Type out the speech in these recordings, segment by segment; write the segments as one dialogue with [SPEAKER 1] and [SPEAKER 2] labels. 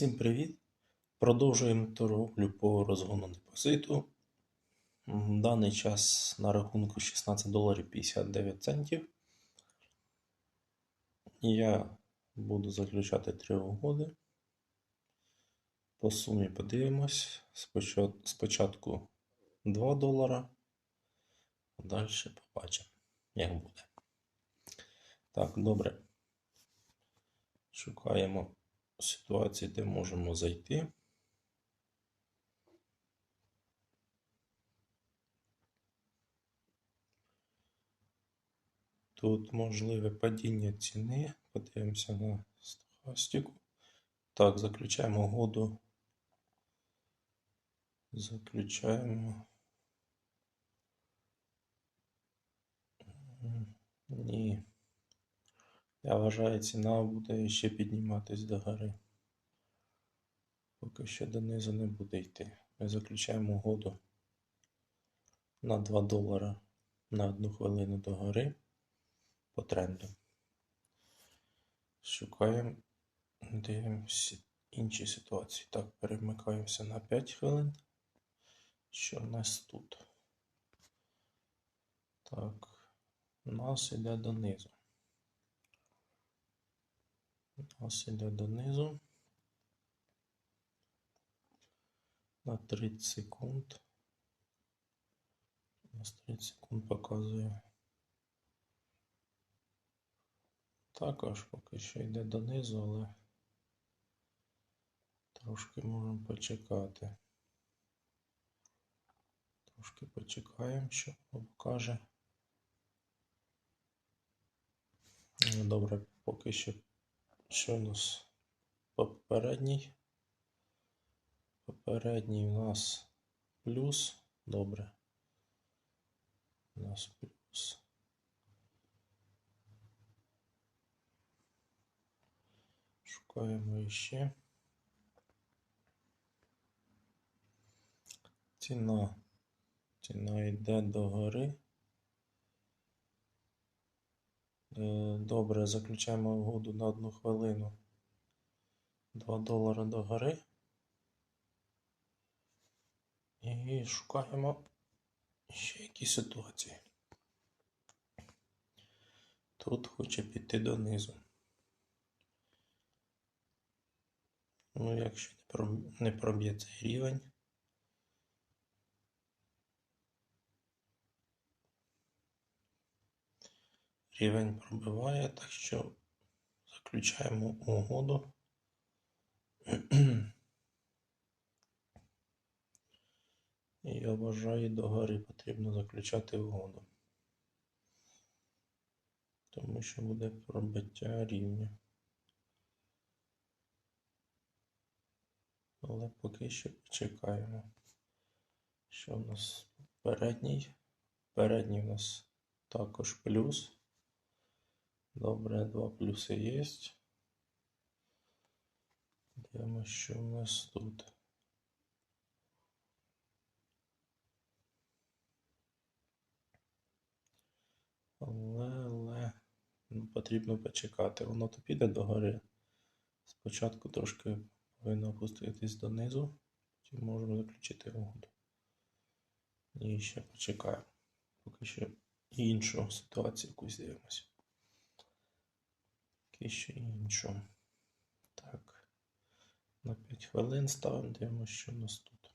[SPEAKER 1] Всім привіт! Продовжуємо торговлю по розгону депозиту. Даний час на рахунку 16 доларів 59 центів. Я буду заключати три угоди. По сумі подивимось. Спочатку 2 долара, далі побачимо, як буде. Так, добре. Шукаємо ситуації, де можемо зайти. Тут можливе падіння ціни. Подивимося на стохастику. Так, заключаємо угоду. Заключаємо. Ні. Я вважаю, ціна буде ще підніматись до гори. Поки що донизу не буде йти. Ми заключаємо угоду на 2 долара на одну хвилину до гори по тренду. Шукаємо, дивимося інші ситуації. Так, перемикаємося на 5 хвилин. Що в нас тут? Так, у нас іде донизу. Нас іде донизу. На 30 секунд. У нас 30 секунд показує. Також поки що йде донизу, але трошки можемо почекати. Трошки почекаємо, що покаже. Ну, Добре, поки що що у нас попередній? Попередній у нас плюс. Добре. У нас плюс. Шукаємо іще. Ціна. Ціна йде до гори. Е, Добре, заключаємо угоду на одну хвилину. 2 долари до гори. І шукаємо ще якісь ситуації. Тут хоче піти донизу. Ну, якщо не проб'є цей рівень. Рівень пробиває, так що заключаємо угоду. Я вважаю, до гори потрібно заключати угоду. Тому що буде пробиття рівня. Але поки що почекаємо. Що в нас передній? Передній у нас також плюс. Добре, два плюси є. Дивимося, що у нас тут. Але, але ну, потрібно почекати. Воно то піде догори. Спочатку трошки повинно опуститись донизу, потім можемо заключити угоду. І ще почекаємо. Поки що іншу ситуацію якусь дивимося. Поки що іншу. Так. На 5 хвилин ставимо, дивимося, що у нас тут.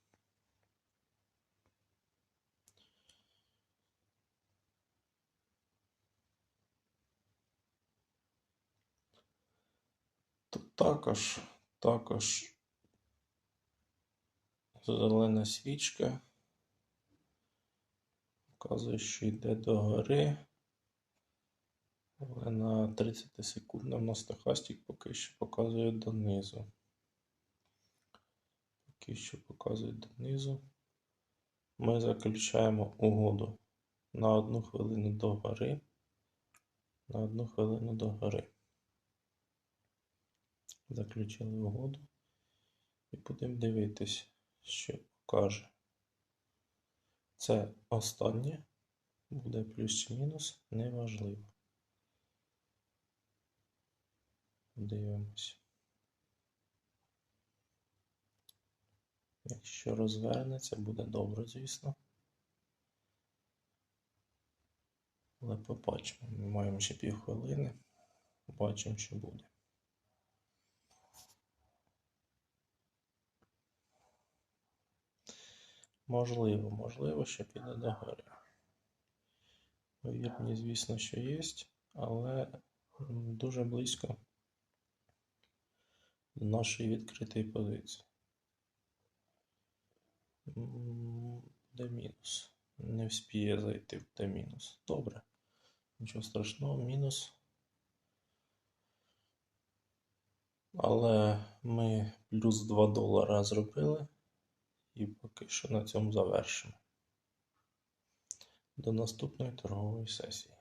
[SPEAKER 1] Тут також, також зелена свічка. Показує, що йде до гори. Але на 30 секундам на стохастик поки що показує донизу. Поки що показує донизу. Ми заключаємо угоду на одну хвилину до гори. На одну хвилину до гори. Заключили угоду. І будемо дивитись, що покаже. Це останнє. Буде плюс чи мінус, неважливо. Дивимось. Якщо розвернеться, буде добре, звісно. Але побачимо. Ми маємо ще півхвилини. Побачимо, що буде. Можливо, можливо, що піде догори. Вірні, звісно, що є, але дуже близько нашої відкритої позиції. Де мінус? Не вспіє зайти в де мінус. Добре. Нічого страшного, мінус. Але ми плюс 2 долара зробили. І поки що на цьому завершимо. До наступної торгової сесії.